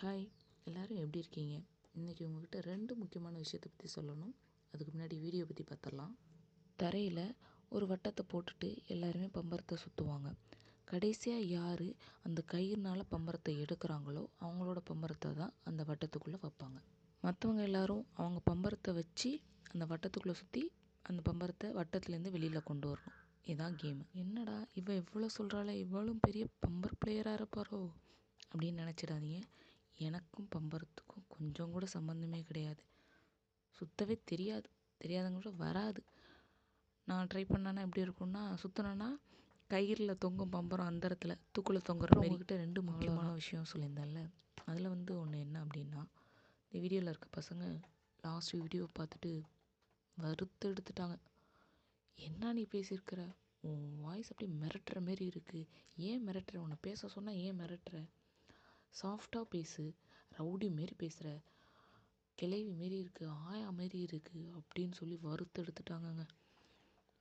Hi எல்லோரும் எப்படி இருக்கீங்க? இன்றைக்கி உங்கள்கிட்ட ரெண்டு முக்கியமான விஷயத்தை பற்றி சொல்லணும். அதுக்கு முன்னாடி வீடியோ பற்றி பார்த்துடலாம். தரையில் ஒரு வட்டத்தை போட்டுட்டு எல்லாருமே பம்பரத்தை சுற்றுவாங்க கடைசியாக யார் அந்த கயிறுனால் பம்பரத்தை எடுக்கிறாங்களோ அவங்களோட பம்பரத்தை தான் அந்த வட்டத்துக்குள்ளே வைப்பாங்க. மற்றவங்க எல்லோரும் அவங்க பம்பரத்தை வச்சு அந்த வட்டத்துக்குள்ளே சுற்றி அந்த பம்பரத்தை வட்டத்துலேருந்து வெளியில் கொண்டு வரணும். இதுதான் கேமு என்னடா இவள் இவ்வளோ சொல்கிறாளே இவ்வளோ பெரிய பம்பர் பிளேயராக இருப்பாரோ அப்படின்னு நினச்சிடாதீங்க. எனக்கும் பம்பரத்துக்கும் கொஞ்சம் கூட சம்மந்தமே கிடையாது. சுற்றவே தெரியாது. தெரியாதவங்க கூட வராது. நான் ட்ரை பண்ணேன்னா எப்படி இருக்கும்னா சுற்றினேன்னா கயிறில் தொங்கும் பம்பரம் அந்தரத்தில் தூக்கில் தொங்குற மாதிரி. உங்ககிட்ட ரெண்டு முக்கியமான விஷயம் சொல்லியிருந்தேன்ல. அதில் வந்து ஒன்று என்ன அப்படின்னா இந்த வீடியோவில் இருக்க பசங்க லாஸ்ட் வீடியோ பார்த்துட்டு வறுத்து எடுத்துட்டாங்க. என்ன நீ பேசியிருக்கிற? உன் வாய்ஸ் அப்படியே மிரட்டுற மாரி இருக்குது ஏன் மிரட்டுற? உன்னை பேச சொன்னால் ஏன் மிரட்டுற? சாஃப்டாக பேசு ரவுடி மாரி பேசுகிற கிளைவி மாரி இருக்குது ஆயா மாரி இருக்குது அப்படின்னு சொல்லி வறுத்து எடுத்துட்டாங்கங்க.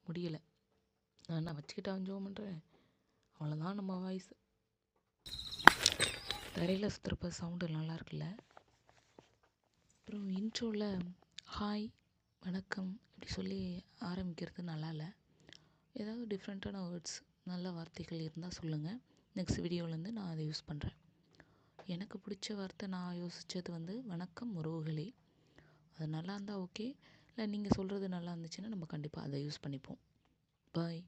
முடியலை. நான் என்ன வச்சுக்கிட்டா ஜோம் பண்ணுறேன் அவ்வளோதான் நம்ம வாய்ஸ் தரையில் சுற்றுறப்ப சவுண்டு நல்லா இருக்குல்ல? அப்புறம் இன்ட்ரோவில் ஹாய் வணக்கம் இப்படி சொல்லி ஆரம்பிக்கிறது நல்லா இல்லை ஏதாவது டிஃப்ரெண்ட்டான வேர்ட்ஸ் நல்ல வார்த்தைகள் இருந்தால் சொல்லுங்கள் நெக்ஸ்ட் வீடியோவிலேருந்து நான் அதை யூஸ் பண்ணுறேன் எனக்கு பிடிச்ச வார்த்தை நான் யோசித்தது வந்து வணக்கம் உறவுகளே. அது நல்லா இருந்தால் ஓகே இல்லை நீங்கள் சொல்கிறது நல்லா இருந்துச்சுன்னா நம்ம கண்டிப்பாக அதை யூஸ் பண்ணிப்போம். பாய்